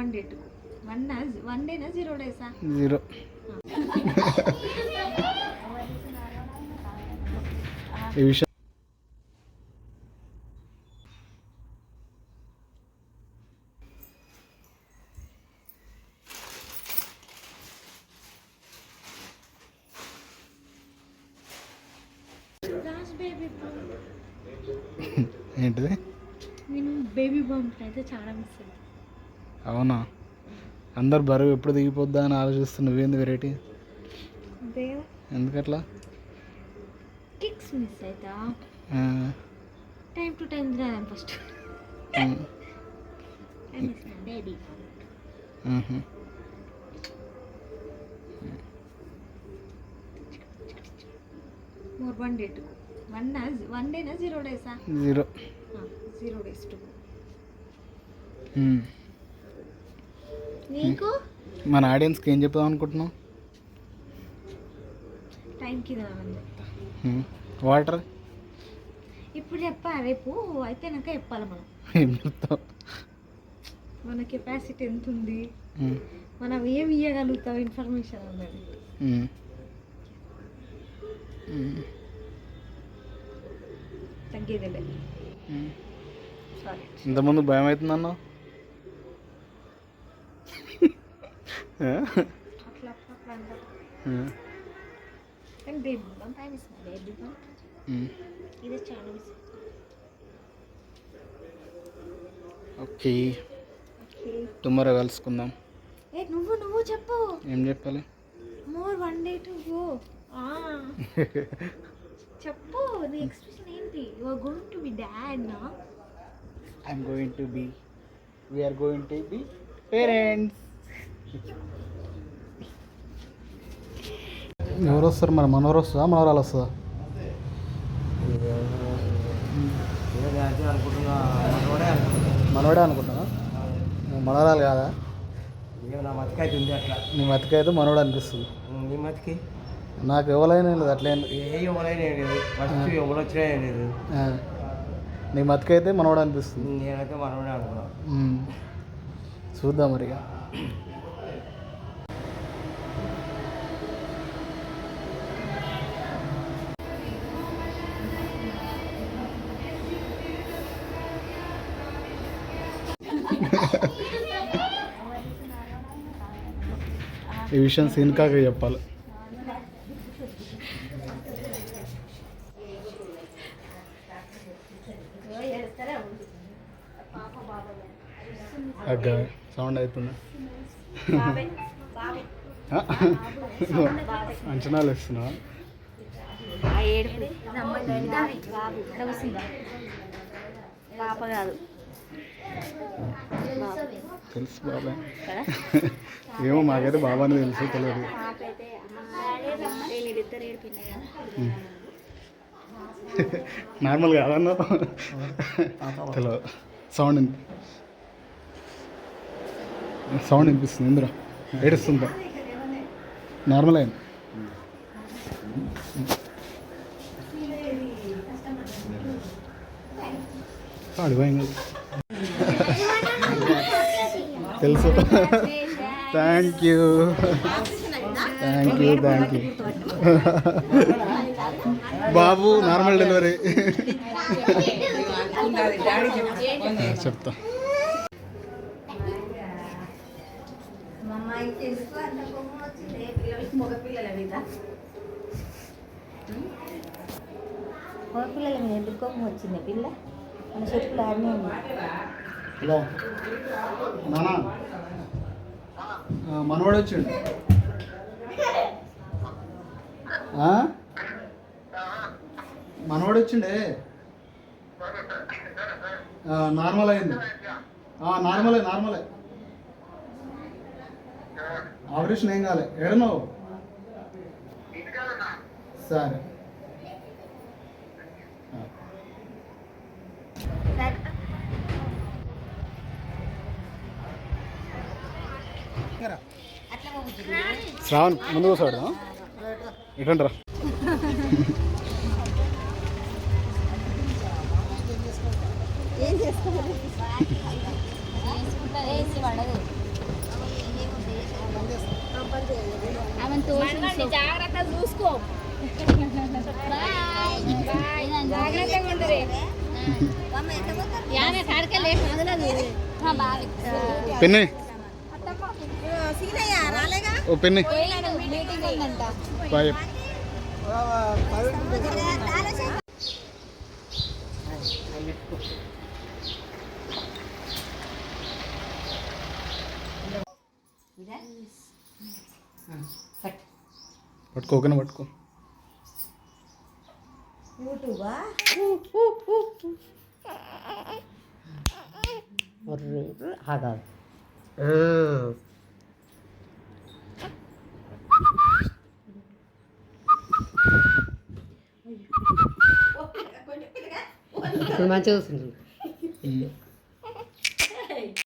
One day two one one డేనా zero డేసా zero ఈ విషయం ఏంటిది? నేను బేబీ బాంబ్ అయితే చాలా మిస్ అయ్యాను అవునా? అందరు బరువు ఎప్పుడు దిగిపోద్దా అని ఆలోచిస్తు నువ్వేంది వెరైటీ? ఎందుకట్లా? కిక్స్ మిస్ అవుతా టైం టు టైం తినాలి first. More one day two one one డేనా zero డేసా జీరో జీరో డేస్ టూ. నీకు? మన ఆడియన్స్కి ఏం చెప్దాం టైంకి చెప్తా ఉమ్. వాటర్? ఇప్పుడు చెప్పా రేపు అయిపోయినాక చెప్పాలి మనం. ఏం చెప్తావు? మన కెపాసిటీ ఎంత ఉంది? మనం ఏం ఇవ్వగలుగుతాం ఇన్ఫర్మేషన్ అన్నది తగ్గేదిలే ఉమ్. సారీ ఇంతకుముందు భయం అవుతుందన్నావు ఆ? అట్లా అట్లా అట్లా అంటారు ఆ. కానీ baby bomb time is my baby bomb um. ఇది చాలా మిస్ ఓకే ఓకే. టుమారో కలుసుకుందాం. ఏ నువ్వు నువ్వు చెప్పు. ఏం చెప్పాలి? More one day to go. చెప్పు నీ ఎక్స్ప్రెషన్ ఏంటి? You are going to be dad నా I'm going to be we're going to be parents ఎవరు వస్తారు మరి? మనవరు వస్తుందా? మనవరాలు వస్తుందా? మనవడే అనుకుంటున్నా. మనవరాలు కాదా? నా మతికైతే ఉంది అట్లా నీ మతికైతే మనవడు అనిపిస్తుంది. నీ మతికి నాకు ఎవరైనా లేదు అట్లే నీ మతికైతే మనవడు అనిపిస్తుంది. నేనైతే మనవడే అనుకున్నా. చూద్దాం మరి ఈ విషయం సీన్కాక చెప్పాలి. సౌండ్ అవుతుంది అంచనాలు ఇస్తున్నా పాప కాదు. తెలుసు బాబాయ్. ఏమో మాకైతే బాబాని తెలుసు తెలియదు. నార్మల్ కాదన్నా? తెలియదు సౌండ్ సౌండ్ వినిపిస్తుంది ఇందులో. ఏడుస్తుందా? నార్మల్ అయింది. అడిపోయింది తెలుసు. Thank you thank you thank you Babu normal delivery చెప్తా. మగపిల్లల మీద ఎందుకు కోపం వచ్చింది పిల్ల? మన చెప్పులు ఆడనే ఉంది హలో. నానా. మనవాడు వచ్చాడు. ఆ? మనవాడు వచ్చిండే? నార్మల్ అయింది. నార్మలే నార్మలే. ఆపరేషన్ ఏం కాలే. ఎడనో సరే. శ్రావణ్ ముందు కూర్చోడు ఎటువంటి రా జాగ్రత్త చూసుకో. జాగ్రత్తగా ఉండదు పెన్ను. కాడకెళ్ళే కదలదు పెన్ను ఓ పెన్ను మీటింగ్ ఉందంట 불만 찍었습니다. 음.